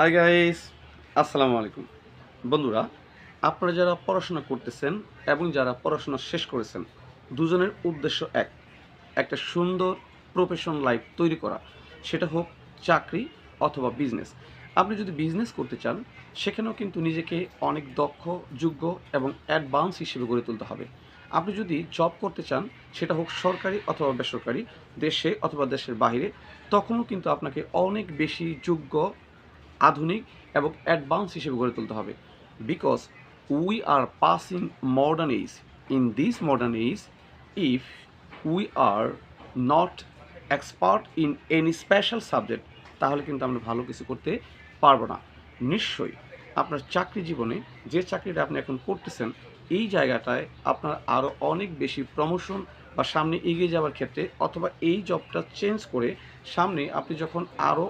Hi guys আসসালামু আলাইকুম। বন্ধুরা, আপনারা যারা পড়াশোনা করতেছেন এবং যারা পড়াশোনা শেষ করেছেন, দুজনের উদ্দেশ্য এক, একটা সুন্দর প্রফেশন লাইফ তৈরি করা। সেটা হোক চাকরি অথবা বিজনেস আপনি যদি বিজনেস করতে চান, সেখানেও কিন্তু নিজেকে অনেক দক্ষ, যোগ্য এবং অ্যাডভান্স হিসেবে গড়ে তুলতে হবে। আপনি যদি জব করতে চান, সেটা হোক সরকারি অথবা বেসরকারি, দেশে অথবা দেশের বাইরে, তখনও কিন্তু আপনাকে অনেক বেশি যোগ্য আধুনিক এবং অ্যাডভান্স হিসেবে গড়ে তুলতে হবে। Because we are passing modern age in this modern age if we are not expert in any special subject তাহলে কিন্তু আমরা ভালো কিছু করতে পারব না। নিশ্চয়ই আপনার চাকরি জীবনে যে চাকরিটা আপনি এখন করতেছেন, এই জায়গাটায় আপনার আরও অনেক বেশি প্রমোশন বা সামনে এগিয়ে যাওয়ার ক্ষেত্রে অথবা এই জবটা চেঞ্জ করে সামনে আপনি যখন আরও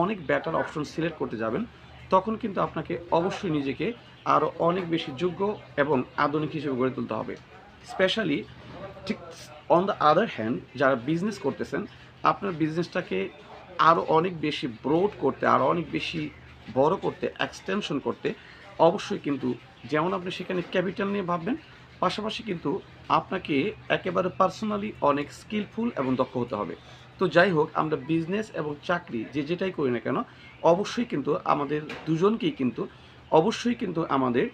অনেক বেটার অপশন সিলেক্ট করতে যাবেন, তখন কিন্তু আপনাকে অবশ্যই নিজেকে আরও অনেক বেশি যোগ্য এবং আধুনিক হিসেবে গড়ে তুলতে হবে। স্পেশালি ঠিক অন দ্য আদার হ্যান্ড যারা বিজনেস করতেছেন, আপনার বিজনেসটাকে আরও অনেক বেশি ব্রড করতে আরও অনেক বেশি বড় করতে এক্সটেনশন করতে অবশ্যই কিন্তু যেমন আপনি সেখানে ক্যাপিটাল নিয়ে ভাববেন, পাশাপাশি কিন্তু আপনাকে একেবারে পার্সোনালি অনেক স্কিলফুল এবং দক্ষ হতে হবে। তো যাই হোক, আমরা বিজনেস এবং চাকরি যে যেটাই করি না কেন, অবশ্যই কিন্তু আমাদের দুজনকেই কিন্তু, অবশ্যই কিন্তু আমাদের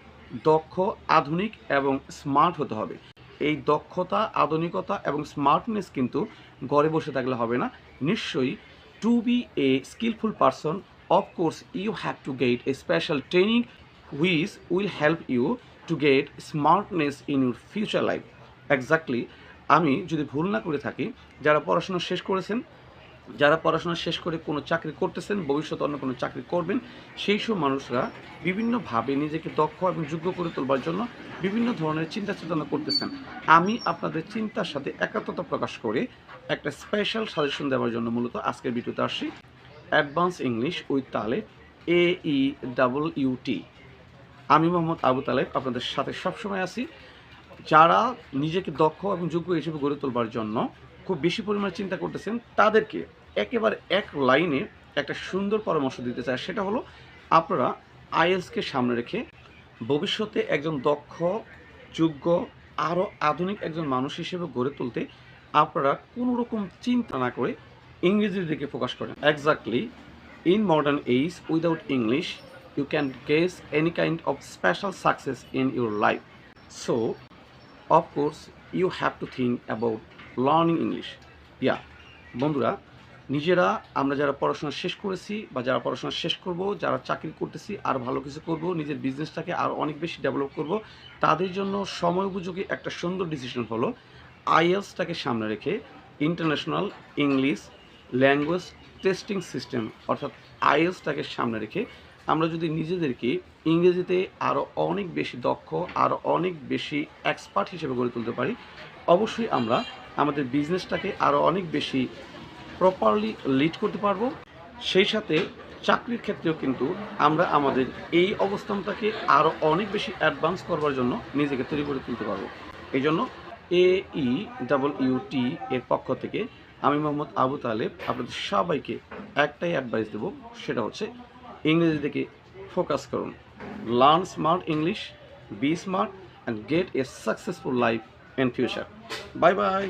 দক্ষ, আধুনিক এবং স্মার্ট হতে হবে। এই দক্ষতা, আধুনিকতা এবং স্মার্টনেস কিন্তু ঘরে বসে থাকলে হবে না। নিশ্চয়ই to be a skillful person of course you have to get a special training which will help you to get smartness in your future life exactly আমি যদি ভুল না করে থাকি, যারা পড়াশোনা শেষ করেছেন, যারা পড়াশোনা শেষ করে কোনো চাকরি করতেছেন, ভবিষ্যতে অন্য কোনো চাকরি করবেন, সেই সব মানুষরা বিভিন্নভাবে নিজেকে দক্ষ এবং যোগ্য করে তোলবার জন্য বিভিন্ন ধরনের চিন্তা চেতনা করতেছেন। আমি আপনাদের চিন্তার সাথে একাত্মতা প্রকাশ করে একটা স্পেশাল সাজেশন দেওয়ার জন্য মূলত আজকের ভিডিওতে আসি অ্যাডভান্স ইংলিশ উইথ তালে এ ই ডাবল ইউটি আমি মোহাম্মদ আবু তালেব, আপনাদের সাথে সবসময় আছি। যারা নিজেকে দক্ষ এবং যোগ্য হিসেবে গড়ে তোলবার জন্য খুব বেশি পরিমাণে চিন্তা করতেছেন, তাদেরকে একেবারে এক লাইনে একটা সুন্দর পরামর্শ দিতে চায়। সেটা হলো, আপনারা আইএলসকে সামনে রেখে ভবিষ্যতে একজন দক্ষ, যোগ্য আরও আধুনিক একজন মানুষ হিসেবে গড়ে তুলতে আপনারা কোনো রকম চিন্তা না করে ইংরেজির দিকে ফোকাস করেন। Exactly in modern age without English you can guess any kind of special success in your life so of course you have to think about learning English yeah বন্ধুরা, নিজেরা আমরা যারা পড়াশোনা শেষ করেছি বা যারা পড়াশোনা শেষ করব, যারা চাকরি করতেছি, আর ভালো কিছু করব, নিজের বিজনেসটাকে আর অনেক বেশি ডেভেলপ করব, তাদের জন্য সময় উপযোগী একটা সুন্দর ডিসিশন হলো আইএলসটাকে সামনে রেখে international English language testing system অর্থাৎ আইএলসটাকে সামনে রেখে আমরা যদি নিজেদেরকে ইংরেজিতে আরও অনেক বেশি দক্ষ আরও অনেক বেশি এক্সপার্ট হিসেবে গড়ে তুলতে পারি, অবশ্যই আমরা আমাদের বিজনেসটাকে আরও অনেক বেশি প্রপারলি লিড করতে পারব। সেই সাথে চাকরির ক্ষেত্রেও কিন্তু আমরা আমাদের এই অবস্থানটাকে আরও অনেক বেশি অ্যাডভান্স করবার জন্য নিজেকে তৈরি করে তুলতে পারব। এই জন্য এ ই ডাবল ইউটি এর পক্ষ থেকে আমি মোহাম্মদ আবু তালেব আপনাদের সবাইকে একটাই অ্যাডভাইস দেবো, সেটা হচ্ছে ইংরেজি দিকে ফোকাস করুন। Learn smart English, be smart, and get a successful life in future. Bye bye.